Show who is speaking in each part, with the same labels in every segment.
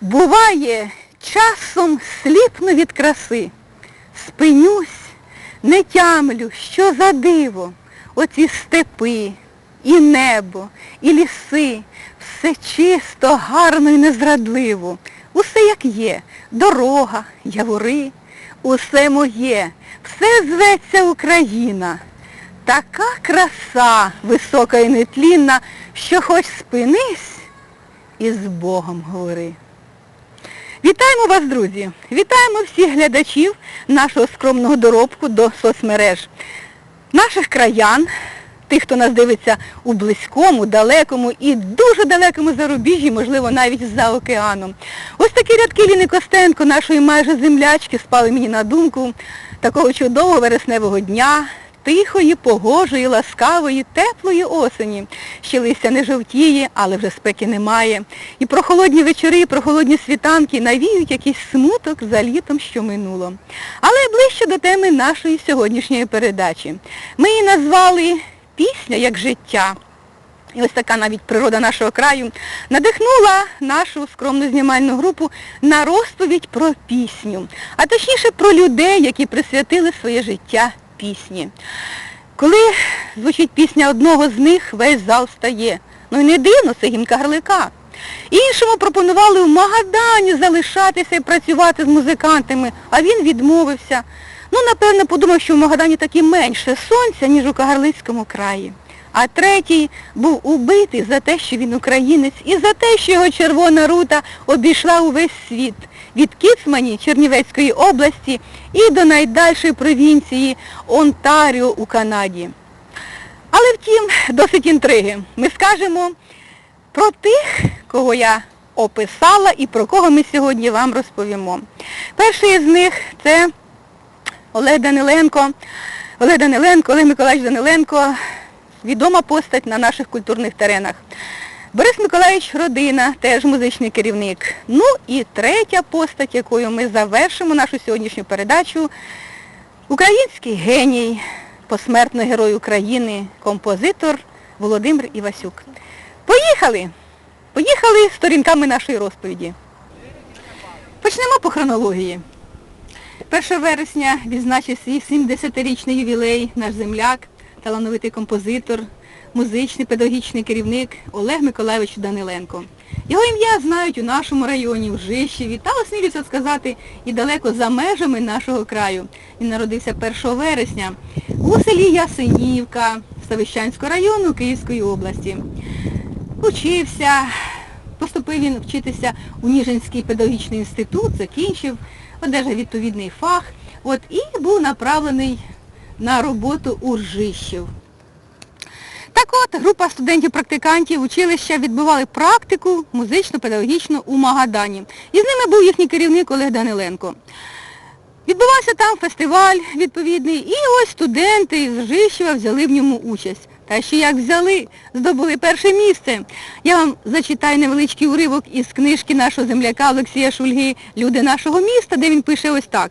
Speaker 1: Буває, часом сліпну від краси, спинюсь, не тямлю, що за диво, оці степи, і небо, і ліси, все чисто, гарно і незрадливо, усе як є, дорога, явори, усе моє, все зветься Україна. Така краса висока і нетлінна, що хоч спинись і з Богом говори. Вітаємо вас, друзі! Вітаємо всіх глядачів нашого скромного доробку до соцмереж, наших краян, тих, хто нас дивиться у близькому, далекому і дуже далекому зарубіжжі, можливо, навіть за океаном. Ось такі рядки Ліни Костенко, нашої майже землячки, спали мені на думку такого чудового вересневого дня, тихої, погожої, ласкавої, теплої осені. Ще листя не жовтіє, але вже спеки немає. І прохолодні вечори, і прохолодні світанки навіють якийсь смуток за літом, що минуло. Але ближче до теми нашої сьогоднішньої передачі. Ми її назвали Пісня як життя. І ось така навіть природа нашого краю надихнула нашу скромну знімальну групу на розповідь про пісню, а точніше про людей, які присвятили своє життя пісні. Коли звучить пісня одного з них, весь зал встає. Ну і не дивно, це гімн Кагарлика. Іншому пропонували в Магадані залишатися і працювати з музикантами, а він відмовився. Ну, напевно, подумав, що в Магадані таки менше сонця, ніж у Кагарлицькому краї. А третій був убитий за те, що він українець, і за те, що його червона рута обійшла увесь світ. Від Кіцмані Чернівецької області і до найдальшої провінції Онтаріо у Канаді. Але втім, досить інтриги. Ми скажемо про тих, кого я описала і про кого ми сьогодні вам розповімо. Перший із них це Олег Даниленко. Олег Даниленко, Олег Миколаївич Даниленко, відома постать на наших культурних теренах. Борис Миколаївич Родина, теж музичний керівник. Ну і третя постать, якою ми завершимо нашу сьогоднішню передачу, український геній, посмертний герой України, композитор Володимир Івасюк. Поїхали! Поїхали сторінками нашої розповіді. Почнемо по хронології. 1 вересня відзначив свій 70-річний ювілей наш земляк, талановитий композитор, музичний педагогічний керівник Олег Миколайович Даниленко. Його ім'я знають у нашому районі, в Жищеві, та осмілюся сказати, і далеко за межами нашого краю. Він народився 1 вересня у селі Ясенівка Ставищанського району Київської області. Учився, поступив він вчитися у Ніжинський педагогічний інститут, закінчив, одержав відповідний фах, от, і був направлений на роботу у Ржищів. Так от, група студентів-практикантів училища відбували практику музично-педагогічну у Магадані. І з ними був їхній керівник Олег Даниленко. Відбувався там фестиваль відповідний, і ось студенти з Жищева взяли в ньому участь. Та ще як взяли, здобули перше місце. Я вам зачитаю невеличкий уривок із книжки нашого земляка Олексія Шульги Люди нашого міста, де він пише ось так.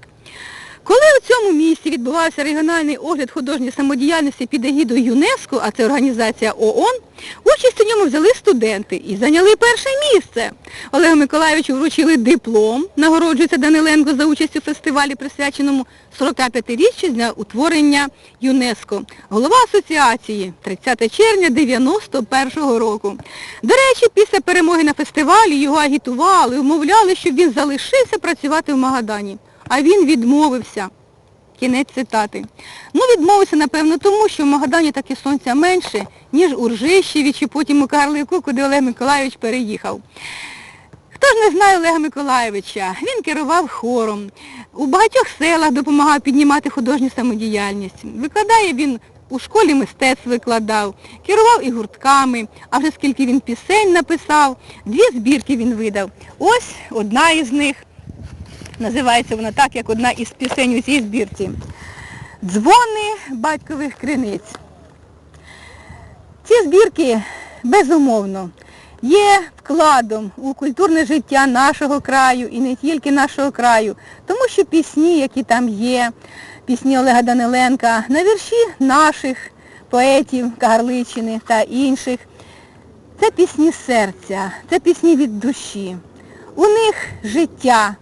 Speaker 1: Коли у цьому місті відбувався регіональний огляд художньої самодіяльності під егідою ЮНЕСКО, а це організація ООН, участь у ньому взяли студенти і зайняли перше місце. Олегу Миколаївичу вручили диплом, нагороджується Даниленко за участь у фестивалі, присвяченому 45-річчю з дня утворення ЮНЕСКО. Голова асоціації 30 червня 91-го року. До речі, після перемоги на фестивалі його агітували, умовляли, щоб він залишився працювати в Магадані. А він відмовився. Кінець цитати. Ну, відмовився, напевно, тому, що в Магадані таки сонця менше, ніж у Ржищеві чи потім у Карлику, куди Олег Миколайович переїхав. Хто ж не знає Олега Миколайовича? Він керував хором. У багатьох селах допомагав піднімати художню самодіяльність. Викладає він у школі мистецтв викладав, керував і гуртками, а вже скільки він пісень написав, дві збірки він видав. Ось одна із них. Називається вона так, як одна із пісень у цій збірці. Дзвони батькових криниць. Ці збірки, безумовно, є вкладом у культурне життя нашого краю і не тільки нашого краю, тому що пісні, які там є, пісні Олега Даниленка, на вірші наших поетів Кагарличини та інших, це пісні серця, це пісні від душі. У них життя.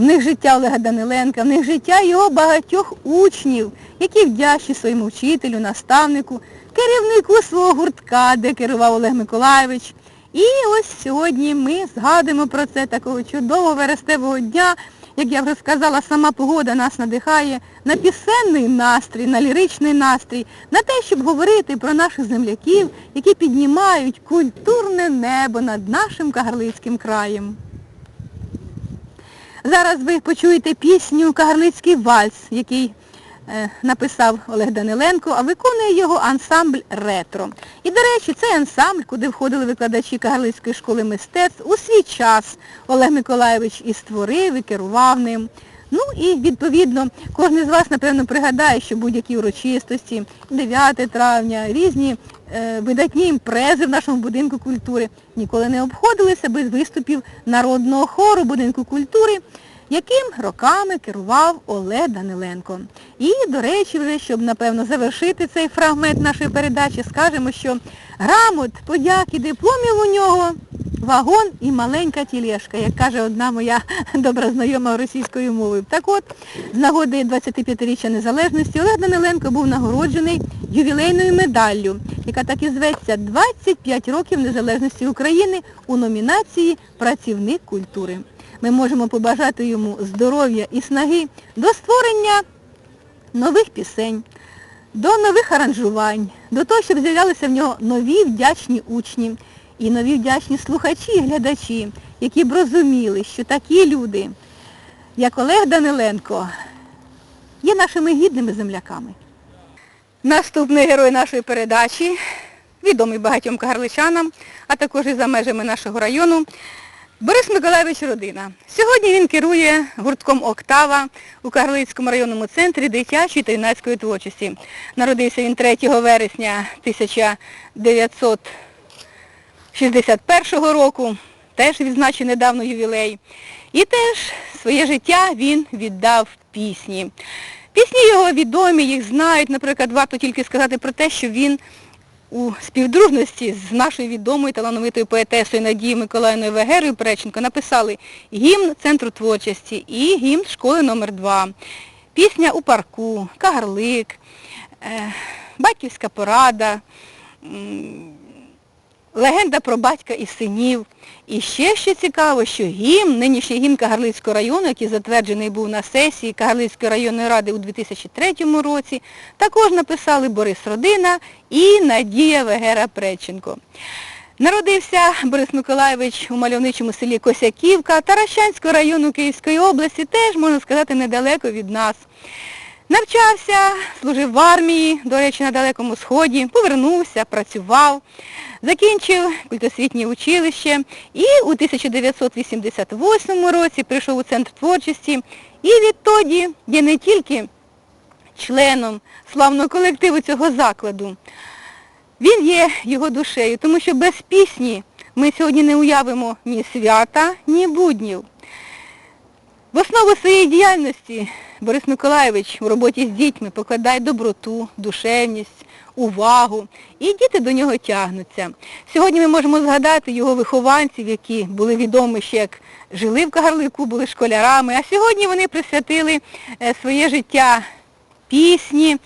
Speaker 1: В них життя Олега Даниленка, в них життя його багатьох учнів, які вдячні своєму вчителю, наставнику, керівнику свого гуртка, де керував Олег Миколайович. І ось сьогодні ми згадуємо про це такого чудового верестевого дня. Як я вже сказала, сама погода нас надихає на пісенний настрій, на ліричний настрій, на те, щоб говорити про наших земляків, які піднімають культурне небо над нашим Кагарлицьким краєм. Зараз ви почуєте пісню Кагарлицький вальс, який е, написав Олег Даниленко, а виконує його ансамбль ретро. І, до речі, цей ансамбль, куди входили викладачі Кагарлицької школи мистецтв, у свій час Олег Миколайович і створив, і керував ним. Ну і відповідно кожен з вас, напевно, пригадає, що будь-які урочистості, 9 травня, різні е, видатні імпрези в нашому будинку культури ніколи не обходилися без виступів народного хору будинку культури, яким роками керував Олег Даниленко. І, до речі, вже, щоб, напевно, завершити цей фрагмент нашої передачі, скажемо, що грамот, подяк і дипломів у нього вагон і маленька тілешка, як каже одна моя добра знайома російською мовою. Так от, з нагоди 25-річчя незалежності Олег Даниленко був нагороджений ювілейною медаллю, яка так і зветься 25 років незалежності України у номінації Працівник культури. Ми можемо побажати йому здоров'я і снаги до створення нових пісень, до нових аранжувань, до того, щоб з'являлися в нього нові вдячні учні і нові вдячні слухачі і глядачі, які б розуміли, що такі люди, як Олег Даниленко, є нашими гідними земляками. Наступний герой нашої передачі, відомий багатьом кагарличанам, а також і за межами нашого району, Борис Миколаївич Родина. Сьогодні він керує гуртком Октава у Кагарлицькому районному центрі дитячої та юнацької творчості. Народився він 3 вересня 1961 року, теж відзначив недавно ювілей. І теж своє життя він віддав пісні. Пісні його відомі, їх знають. Наприклад, варто тільки сказати про те, що він у співдружності з нашою відомою талановитою поетесою Надією Миколаївною Вегерою Преченко написали гімн Центру творчості і гімн школи номер 2 Пісня у парку, Кагарлик, е, Батьківська порада, Легенда про батька і синів. І ще що цікаво, що гімн, нинішній гімн Кагарлицького району, який затверджений був на сесії Кагарлицької районної ради у 2003 році, також написали Борис Родина і Надія Вегера Преченко. Народився Борис Миколаєвич у мальовничому селі Косяківка Таращанського району Київської області, теж, можна сказати, недалеко від нас. Навчався, служив в армії, до речі, на Далекому Сході, повернувся, працював, закінчив культосвітнє училище і у 1988 році прийшов у Центр творчості і відтоді є не тільки членом славного колективу цього закладу, він є його душею, тому що без пісні ми сьогодні не уявимо ні свята, ні буднів. В основу своєї діяльності Борис Миколаєвич у роботі з дітьми покладає доброту, душевність, увагу, і діти до нього тягнуться. Сьогодні ми можемо згадати його вихованців, які були відомі ще як жили в Кагарлику, були школярами, а сьогодні вони присвятили е, своє життя пісні,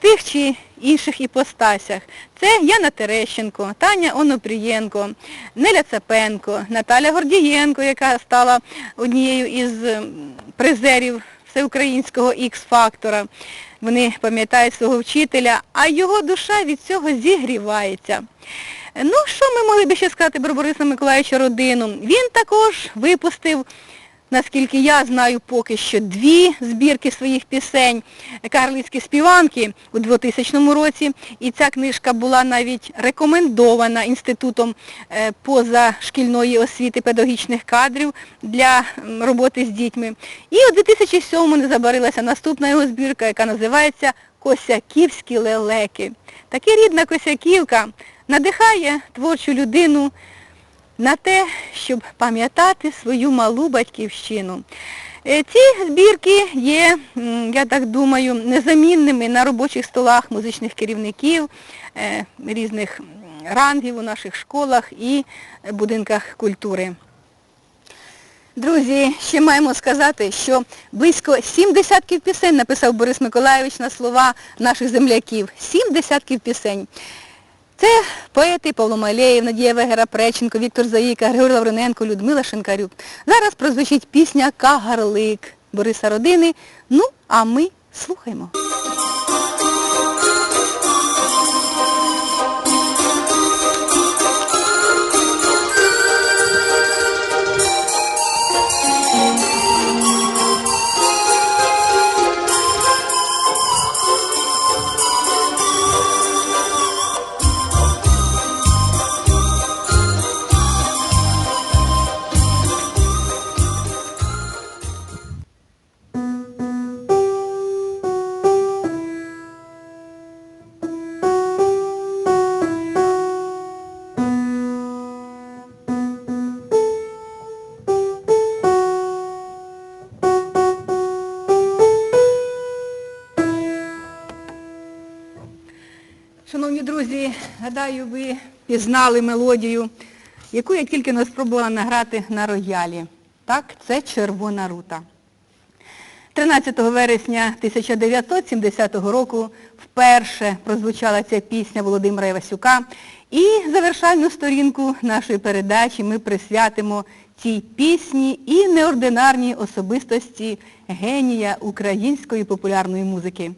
Speaker 1: тих чи інших іпостасях. Це Яна Терещенко, Таня Онопрієнко, Неля Цапенко, Наталя Гордієнко, яка стала однією із ем, призерів всеукраїнського Ікс-фактора. Вони пам'ятають свого вчителя, а його душа від цього зігрівається. Ну, що ми могли би ще сказати про Бориса Миколаївича родину? Він також випустив наскільки я знаю, поки що дві збірки своїх пісень Карлицькі співанки у 2000 році. І ця книжка була навіть рекомендована Інститутом е, позашкільної освіти педагогічних кадрів для роботи з дітьми. І у 2007 не забарилася наступна його збірка, яка називається Косяківські лелеки. Таки рідна Косяківка надихає творчу людину на те, щоб пам'ятати свою малу батьківщину. Е, Ці збірки є, я так думаю, незамінними на робочих столах музичних керівників е, різних рангів у наших школах і будинках культури. Друзі, ще маємо сказати, що близько сім десятків пісень написав Борис Миколайович на слова наших земляків. Сім десятків пісень. Це поети Павло Малеєв, Надія Вегера Преченко, Віктор Заїка, Григорій Лавриненко, Людмила Шинкарюк. Зараз прозвучить пісня Кагарлик Бориса Родини. Ну, а ми слухаємо. Гадаю, ви пізнали мелодію, яку я тільки не спробувала награти на роялі. Так, це червона рута. 13 вересня 1970 року вперше прозвучала ця пісня Володимира Івасюка. І завершальну сторінку нашої передачі ми присвятимо цій пісні і неординарній особистості генія української популярної музики.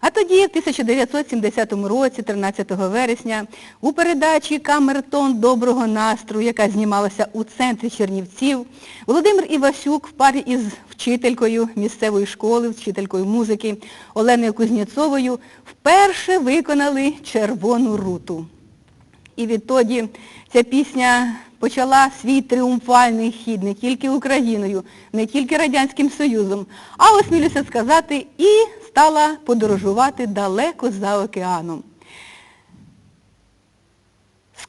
Speaker 1: А тоді, в 1970 році, 13 вересня, у передачі Камертон доброго настрою, яка знімалася у центрі Чернівців, Володимир Івасюк в парі із вчителькою місцевої школи, вчителькою музики Оленою Кузнєцовою вперше виконали червону руту. І відтоді ця пісня почала свій тріумфальний хід не тільки Україною, не тільки Радянським Союзом, а осмілюся сказати, і стала подорожувати далеко за океаном.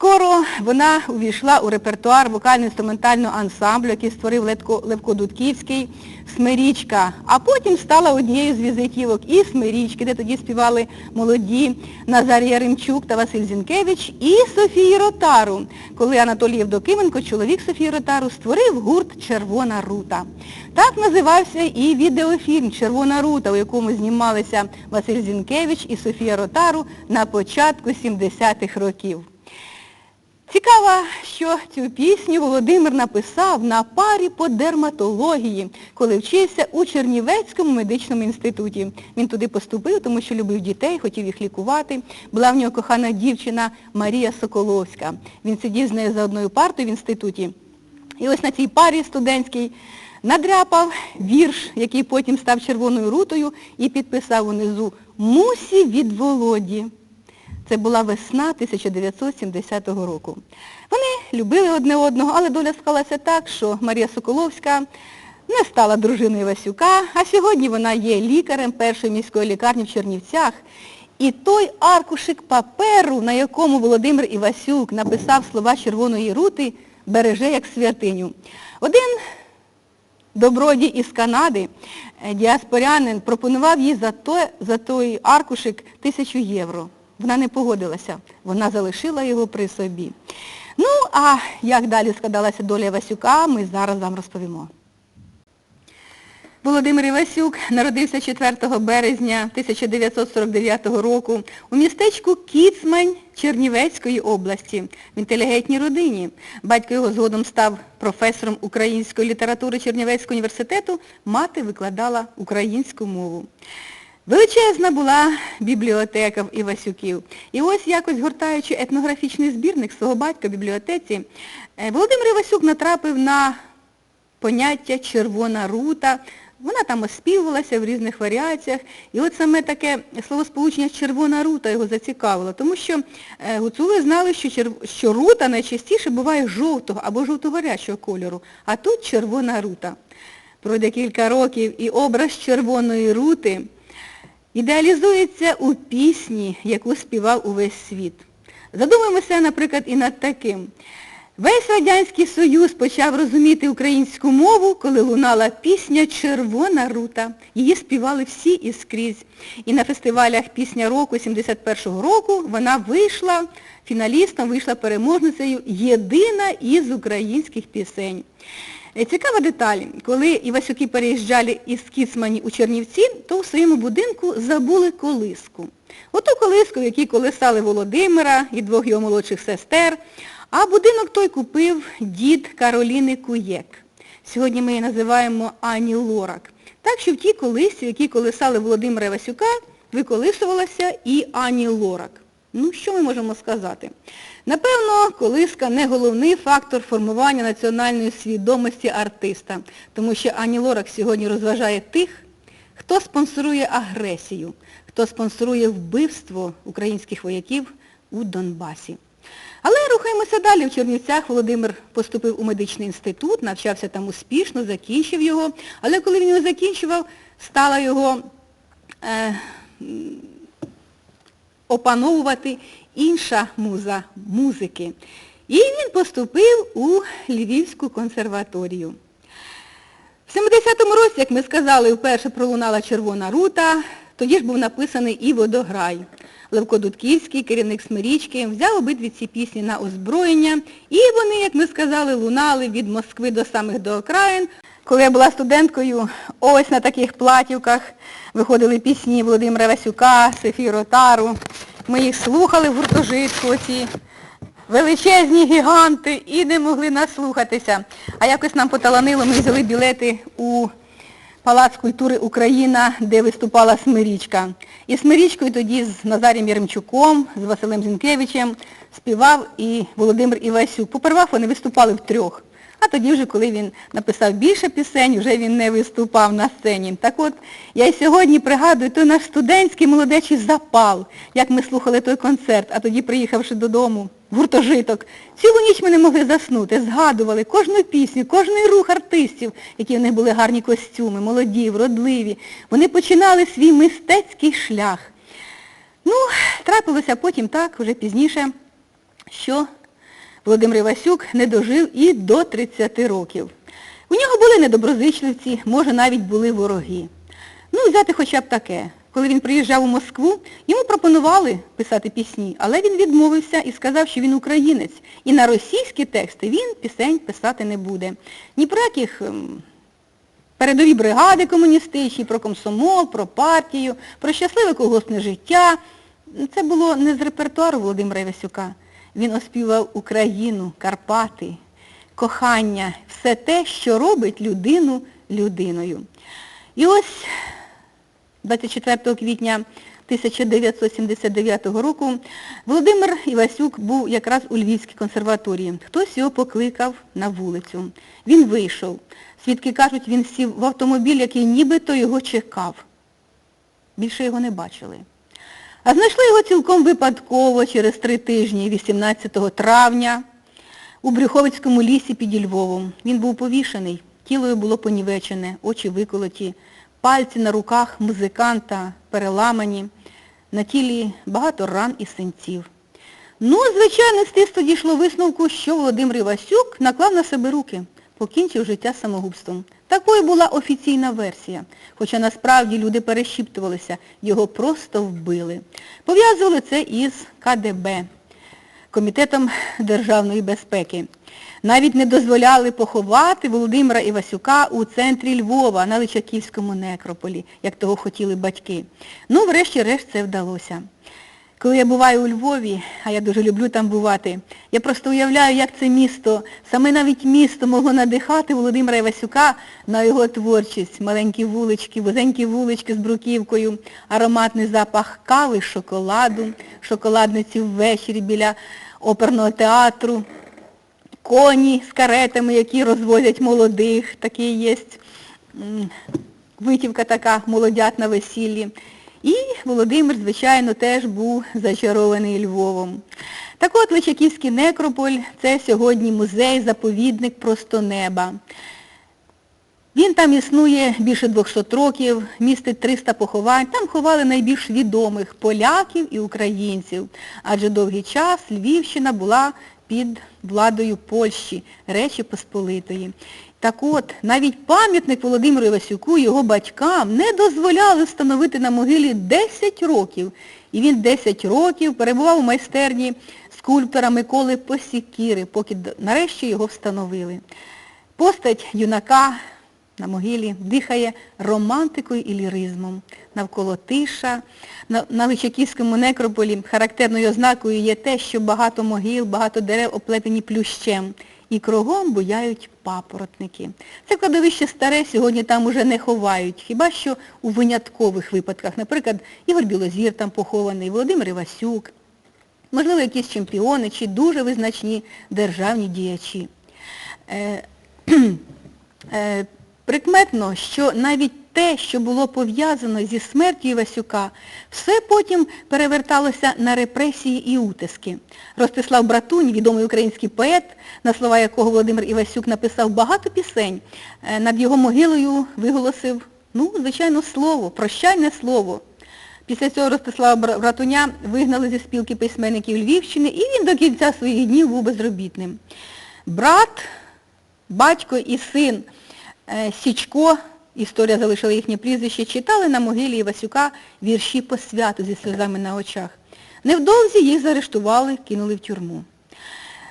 Speaker 1: Скоро вона увійшла у репертуар вокально-інструментального ансамблю, який створив Левко, Дудківський, Смирічка, а потім стала однією з візитівок і Смирічки, де тоді співали молоді Назарія Римчук та Василь Зінкевич, і Софії Ротару, коли Анатолій Євдокименко, чоловік Софії Ротару, створив гурт Червона рута. Так називався і відеофільм Червона рута, у якому знімалися Василь Зінкевич і Софія Ротару на початку 70-х років. Цікаво, що цю пісню Володимир написав на парі по дерматології, коли вчився у Чернівецькому медичному інституті. Він туди поступив, тому що любив дітей, хотів їх лікувати. Була в нього кохана дівчина Марія Соколовська. Він сидів з нею за одною партою в інституті. І ось на цій парі студентській надряпав вірш, який потім став червоною рутою, і підписав унизу Мусі від Володі. Це була весна 1970 року. Вони любили одне одного, але доля склалася так, що Марія Соколовська не стала дружиною Васюка, а сьогодні вона є лікарем першої міської лікарні в Чернівцях. І той аркушик паперу, на якому Володимир Івасюк написав слова Червоної рути, береже як святиню. Один добродій із Канади, е, діаспорянин, пропонував їй за, той, за той аркушик тисячу євро. Вона не погодилася, вона залишила його при собі. Ну, а як далі складалася доля Васюка, ми зараз вам розповімо. Володимир Івасюк народився 4 березня 1949 року у містечку Кіцмань Чернівецької області в інтелігентній родині. Батько його згодом став професором української літератури Чернівецького університету, мати викладала українську мову. Величезна була бібліотека в Івасюків. І ось якось гортаючи етнографічний збірник свого батька в бібліотеці, е, Володимир Івасюк натрапив на поняття червона рута. Вона там оспівувалася в різних варіаціях. І от саме таке словосполучення червона рута його зацікавило, тому що е, гуцули знали, що, черв... що рута найчастіше буває жовтого або жовто-горячого кольору, а тут червона рута. Пройде кілька років і образ червоної рути ідеалізується у пісні, яку співав увесь світ. Задумаємося, наприклад, і над таким. Весь Радянський Союз почав розуміти українську мову, коли лунала пісня Червона рута. Її співали всі і скрізь. І на фестивалях Пісня року 71-го року вона вийшла, фіналістом, вийшла переможницею єдина із українських пісень. Е, Цікава деталь, коли Івасюки переїжджали із Кіцмані у Чернівці, то у своєму будинку забули колиску. Оту колиску, в якій колисали Володимира і двох його молодших сестер, а будинок той купив дід Кароліни Куєк. Сьогодні ми її називаємо Ані Лорак. Так що в тій колисці, в якій колисали Володимира Івасюка, виколисувалася і Ані Лорак. Ну, що ми можемо сказати? Напевно, колиска не головний фактор формування національної свідомості артиста, тому що Ані Лорак сьогодні розважає тих, хто спонсорує агресію, хто спонсорує вбивство українських вояків у Донбасі. Але рухаємося далі. В Чернівцях Володимир поступив у медичний інститут, навчався там успішно, закінчив його. Але коли він його закінчував, стала його е, опановувати інша муза музики. І він поступив у Львівську консерваторію. В 70-му році, як ми сказали, вперше пролунала Червона рута, тоді ж був написаний і водограй. Левко Дудківський, керівник Смирічки, взяв обидві ці пісні на озброєння, і вони, як ми сказали, лунали від Москви до самих до окраїн. Коли я була студенткою, ось на таких платівках виходили пісні Володимира Васюка, Софії Ротару. Ми їх слухали в гуртожитку, оці величезні гіганти, і не могли наслухатися. А якось нам поталанило, ми взяли білети у Палац культури Україна, де виступала Смирічка. І Смирічкою тоді з Назарієм Яремчуком, з Василем Зінкевичем співав і Володимир Івасюк. Попервах вони виступали втрьох. А тоді вже, коли він написав більше пісень, вже він не виступав на сцені. Так от, я й сьогодні пригадую той наш студентський молодечий запал, як ми слухали той концерт, а тоді, приїхавши додому, гуртожиток, цілу ніч ми не могли заснути, згадували кожну пісню, кожний рух артистів, які в них були гарні костюми, молоді, вродливі. Вони починали свій мистецький шлях. Ну, трапилося потім так, вже пізніше, що Володимир Івасюк не дожив і до 30 років. У нього були недоброзичливці, може навіть були вороги. Ну, взяти хоча б таке. Коли він приїжджав у Москву, йому пропонували писати пісні, але він відмовився і сказав, що він українець. І на російські тексти він пісень писати не буде. Ні про яких ем, передові бригади комуністичні, про комсомол, про партію, про щасливе колгоспне життя. Це було не з репертуару Володимира Івасюка. Він оспівав Україну, Карпати, кохання, все те, що робить людину людиною. І ось 24 квітня 1979 року Володимир Івасюк був якраз у Львівській консерваторії. Хтось його покликав на вулицю. Він вийшов. Свідки кажуть, він сів в автомобіль, який нібито його чекав. Більше його не бачили. А знайшли його цілком випадково через три тижні, 18 травня, у Брюховицькому лісі під Львовом. Він був повішений, тіло його було понівечене, очі виколоті, пальці на руках музиканта переламані, на тілі багато ран і синців. Ну, звичайно, слідство дійшло висновку, що Володимир Івасюк наклав на себе руки, покінчив життя самогубством. Такою була офіційна версія, хоча насправді люди перешіптувалися, його просто вбили. Пов'язували це із КДБ, Комітетом Державної безпеки. Навіть не дозволяли поховати Володимира Івасюка у центрі Львова на Личаківському некрополі, як того хотіли батьки. Ну, врешті-решт це вдалося. Коли я буваю у Львові, а я дуже люблю там бувати, я просто уявляю, як це місто, саме навіть місто могло надихати Володимира Івасюка на його творчість. Маленькі вулички, вузенькі вулички з бруківкою, ароматний запах кави, шоколаду, шоколадниці ввечері біля оперного театру, коні з каретами, які розвозять молодих, такий є витівка така молодят на весіллі. І Володимир, звичайно, теж був зачарований Львовом. Так от Личаківський некрополь – це сьогодні музей-заповідник просто неба. Він там існує більше 200 років, містить 300 поховань. Там ховали найбільш відомих поляків і українців, адже довгий час Львівщина була під владою Польщі, Речі Посполитої. Так от, навіть пам'ятник Володимиру Івасюку його батькам не дозволяли встановити на могилі 10 років. І він 10 років перебував у майстерні скульптора Миколи Посікіри, поки нарешті його встановили. Постать юнака на могилі дихає романтикою і ліризмом. Навколо тиша. На, на Личаківському некрополі характерною ознакою є те, що багато могил, багато дерев оплетені плющем. І кругом буяють папоротники. Це кладовище старе, сьогодні там уже не ховають, хіба що у виняткових випадках. Наприклад, Ігор Білозір там похований, Володимир Івасюк, можливо, якісь чемпіони чи дуже визначні державні діячі. Е, Е, Прикметно, що навіть те, що було пов'язано зі смертю Івасюка, все потім переверталося на репресії і утиски. Ростислав Братунь, відомий український поет, на слова якого Володимир Івасюк написав багато пісень, е, над його могилою виголосив, ну, звичайно, слово, прощальне слово. Після цього Ростислава Братуня вигнали зі спілки письменників Львівщини, і він до кінця своїх днів був безробітним. Брат, батько і син е, Січко, історія залишила їхнє прізвище, читали на могилі Івасюка вірші по святу зі сльозами на очах. Невдовзі їх заарештували, кинули в тюрму.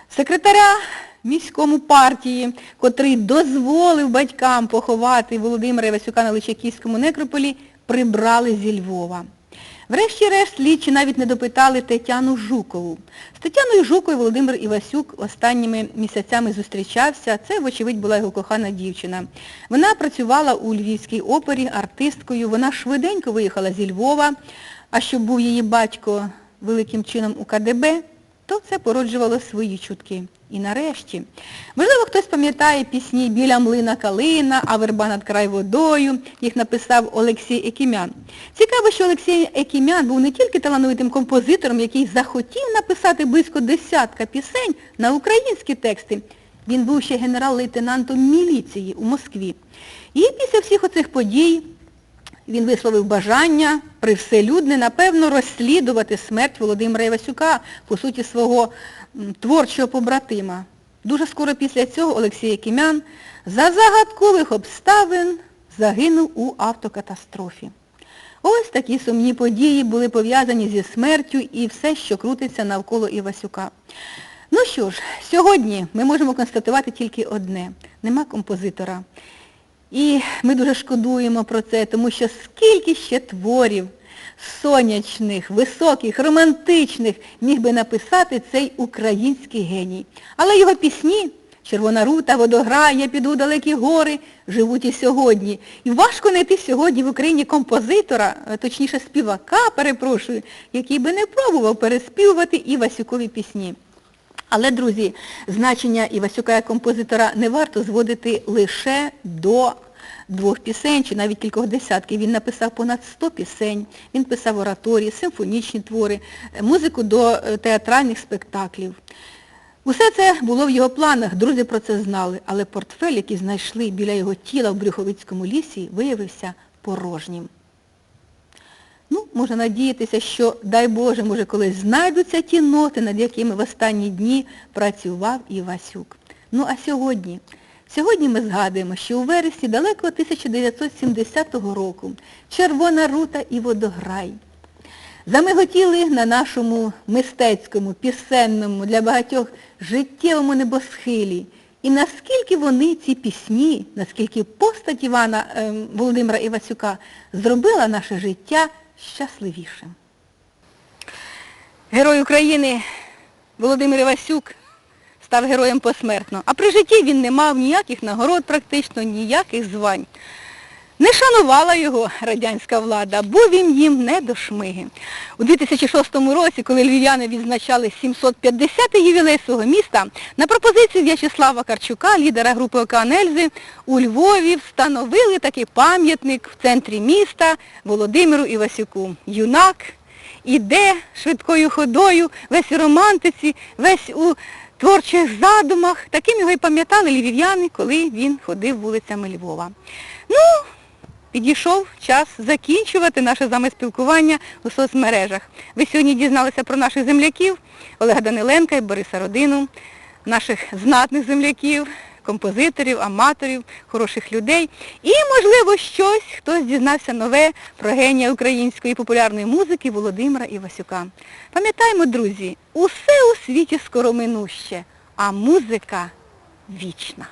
Speaker 1: Секретаря міському партії, котрий дозволив батькам поховати Володимира Івасюка на Личаківському некрополі, прибрали зі Львова. Врешті-решт слідчі навіть не допитали Тетяну Жукову. З Тетяною Жуковою Володимир Івасюк останніми місяцями зустрічався. Це, вочевидь, була його кохана дівчина. Вона працювала у Львівській опері артисткою. Вона швиденько виїхала зі Львова, а щоб був її батько великим чином у КДБ, то це породжувало свої чутки. І нарешті, можливо, хтось пам'ятає пісні Біля млина калина, а верба над край водою, їх написав Олексій Екімян. Цікаво, що Олексій Екімян був не тільки талановитим композитором, який захотів написати близько десятка пісень на українські тексти, він був ще генерал-лейтенантом міліції у Москві. І після всіх оцих подій він висловив бажання привселюдне, напевно, розслідувати смерть Володимира Івасюка, по суті, свого творчого побратима. Дуже скоро після цього Олексій Якимян за загадкових обставин загинув у автокатастрофі. Ось такі сумні події були пов'язані зі смертю і все, що крутиться навколо Івасюка. Ну що ж, сьогодні ми можемо констатувати тільки одне. Нема композитора. І ми дуже шкодуємо про це, тому що скільки ще творів сонячних, високих, романтичних міг би написати цей український геній. Але його пісні Червона рута, водограй, я піду далекі гори, живуть і сьогодні. І важко знайти сьогодні в Україні композитора, е, точніше співака, перепрошую, який би не пробував переспівувати і Васюкові пісні. Але, друзі, значення Івасюка як композитора не варто зводити лише до двох пісень, чи навіть кількох десятків. Він написав понад 100 пісень, він писав ораторії, симфонічні твори, е, музику до е, театральних спектаклів. Усе це було в його планах, друзі про це знали, але портфель, який знайшли біля його тіла в Брюховицькому лісі, виявився порожнім. Ну, можна надіятися, що, дай Боже, може, колись знайдуться ті ноти, над якими в останні дні працював Івасюк. Ну, а сьогодні? Сьогодні ми згадуємо, що у вересні далекого 1970 року Червона рута і водограй замиготіли на нашому мистецькому, пісенному, для багатьох життєвому небосхилі. І наскільки вони, ці пісні, наскільки постать Івана е, Володимира Івасюка зробила наше життя щасливішим. Герой України Володимир Івасюк став героєм посмертно. А при житті він не мав ніяких нагород практично, ніяких звань. Не шанувала його радянська влада, бо він їм не до шмиги. У 2006 році, коли львів'яни відзначали 750-й ювілей свого міста, на пропозицію В'ячеслава Карчука, лідера групи «Океан Ельзи», у Львові встановили такий пам'ятник в центрі міста Володимиру Івасюку. Юнак іде швидкою ходою, весь у романтиці, весь у творчих задумах. Таким його і пам'ятали львів'яни, коли він ходив вулицями Львова. Ну, Підійшов час закінчувати наше з вами спілкування у соцмережах. Ви сьогодні дізналися про наших земляків Олега Даниленка і Бориса Родину, наших знатних земляків, композиторів, аматорів, хороших людей. І, можливо, щось, хтось дізнався нове про генія української популярної музики Володимира Івасюка. Пам'ятаємо, друзі, усе у світі скороминуще, а музика вічна.